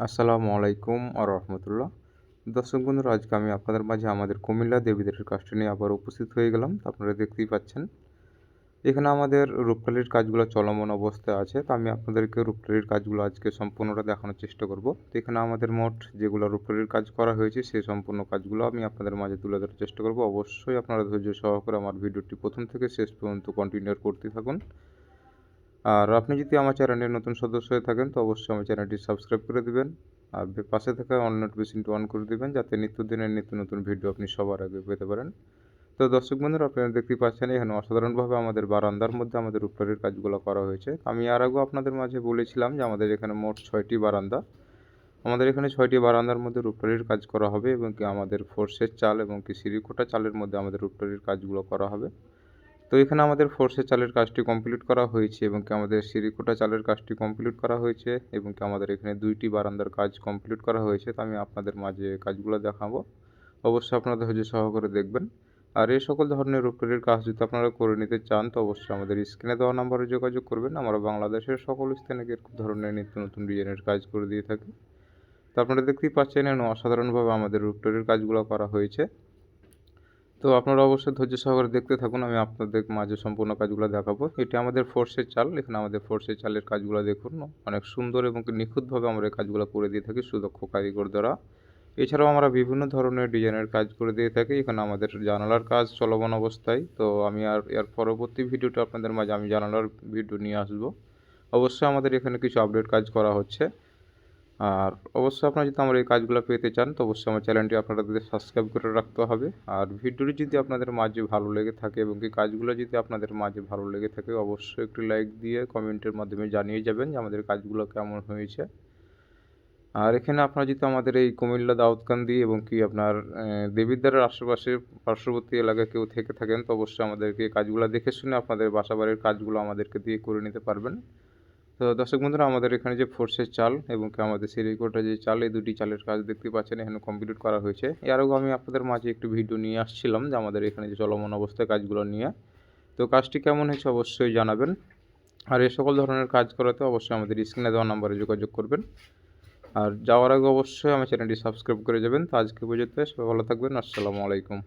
আসসালামু আলাইকুম আর রহমতুল্লাহ। দর্শক বন্ধুরা, আজকে আমি আপনাদের মাঝে আমাদের কুমিল্লা দেবীদের কাজটি নিয়ে আবার উপস্থিত হয়ে গেলাম। আপনারা দেখতেই পাচ্ছেন, এখানে আমাদের রূপকালির কাজগুলো চলমান অবস্থায় আছে। তো আমি আপনাদেরকে রূপকালির কাজগুলো আজকে সম্পূর্ণটা দেখানোর চেষ্টা করব। তো এখানে আমাদের মোট যেগুলো রূপকালির কাজ করা হয়েছে সেই সম্পূর্ণ কাজগুলো আমি আপনাদের মাঝে তুলে ধরার চেষ্টা করব। অবশ্যই আপনারা ধৈর্য সহকারে আমার ভিডিওটি প্রথম থেকে শেষ পর্যন্ত কন্টিনিউ করতে থাকুন। আর আপনি যদি আমার চ্যানেলের নতুন সদস্য হয়ে থাকেন, তো অবশ্যই আমার চ্যানেলটি সাবস্ক্রাইব করে দেবেন। আর পাশে থাকা অন নোটিফিকেশনটি অন করে দিবেন, যাতে নিত্যদিনের নিত্য নতুন ভিডিও আপনি সবার আগে পেতে পারেন। তো দর্শক বন্ধুরা, আপনারা দেখতেই পাচ্ছেন, এখানে অসাধারণভাবে আমাদের বারান্দার মধ্যে আমাদের উপরের কাজগুলো করা হয়েছে। আমি আর আগেও আপনাদের মাঝে বলেছিলাম যে আমাদের এখানে মোট ছয়টি বারান্দা। আমাদের এখানে ছয়টি বারান্দার মধ্যে রূপটারির কাজ করা হবে এবং কি আমাদের ফোর্সের চাল এবং কি সিরিকোটা চালের মধ্যে আমাদের রূপটারির কাজগুলো করা হবে। তো এখানে আমাদের ফোর্সের চালের কাজটি কমপ্লিট করা হয়েছে এবং কি আমাদের সিরিকোটা চালের কাজটি কমপ্লিট করা হয়েছে এবং কি আমাদের এখানে দুইটি বারান্দার কাজ কমপ্লিট করা হয়েছে। তো আমি আপনাদের মাঝে কাজগুলো দেখাবো। অবশ্যই আপনারা ধৈর্য সহকারে দেখবেন। আর এই সকল ধরনের রূপটরির কাজ যদি আপনারা করে নিতে চান, তো অবশ্যই আমাদের স্ক্রিনে দেওয়া নাম্বারে যোগাযোগ করবেন। আমরা বাংলাদেশের সকল স্থানে এরকম ধরনের নিত্য নতুন ডিজাইনের কাজ করে দিয়ে থাকি। তো আপনারা দেখতেই পাচ্ছেন অসাধারণভাবে আমাদের রূপটরির কাজগুলো করা হয়েছে। তো আপনারা অবশ্যই ধৈর্য সহকারে দেখতে থাকুন, আমি আপনাদের মাঝে সম্পূর্ণ কাজগুলো দেখাবো। এটি আমাদের ফোর্সের চাল, এখানে আমাদের ফোর্সের চালের কাজগুলো দেখুন, অনেক সুন্দর এবং নিখুঁতভাবে আমরা এই কাজগুলো করে দিয়ে থাকি সুদক্ষ কারিগর দ্বারা। এছাড়াও আমরা বিভিন্ন ধরনের ডিজাইনের কাজ করে দিয়ে থাকি, এখানে আমাদের জানালার কাজ চলমান অবস্থায়। তো আমি আর এর পরবর্তী ভিডিওটা আপনাদের মাঝে আমি জানালার ভিডিও নিয়ে আসব। অবশ্যই আমাদের এখানে কিছু আপডেট কাজ করা হচ্ছে। আর অবশ্যই আপনারা যদি আমার এই কাজগুলো পেতে চান, তো অবশ্যই আমার চ্যানেলটি আপনাদের সাবস্ক্রাইব করে রাখতে হবে। আর ভিডিওটি যদি আপনাদের মাঝে ভালো লেগে থাকে এবং এই কাজগুলো যদি আপনাদের মাঝে ভালো লেগে থাকে, অবশ্যই একটি লাইক দিয়ে কমেন্টের মাধ্যমে জানিয়ে যাবেন যে আমাদের কাজগুলো কেমন হয়েছে। আর এখানে আপনারা যদি আমাদের এই কুমিল্লা, দাউদকান্দি এবং কি আপনার দেবিদ্বারের আশেপাশে পার্শ্ববর্তী এলাকায় কেউ থেকে থাকেন, তো অবশ্যই আমাদেরকে কাজগুলো দেখে শুনে আপনাদের বাসাবাড়ির কাজগুলো আমাদেরকে দিয়ে করে নিতে পারবেন। তো দর্শক বন্ধুরা, আমাদের এখানে যে ফোর্সের চাল এবং আমাদের সিরিকোটা যে চাল, এই দুটি চালের কাজ দেখতে পাচ্ছেন, এখানে কমপ্লিট করা হয়েছে। এর আগেও আমি আপনাদের মাঝে একটু ভিডিও নিয়ে আসছিলাম যে আমাদের এখানে যে চলমান অবস্থায় কাজগুলো নিয়ে। তো কাজটি কেমন হয়েছে অবশ্যই জানাবেন। আর এই সকল ধরনের কাজ করাতে অবশ্যই আমাদের স্ক্রিনে দেওয়া নাম্বারে যোগাযোগ করবেন। আর যাওয়ার আগে অবশ্যই আমার চ্যানেলটি সাবস্ক্রাইব করে যাবেন। তো আজকে পর্যন্ত সবাই ভালো থাকবেন। আসসালামু আলাইকুম।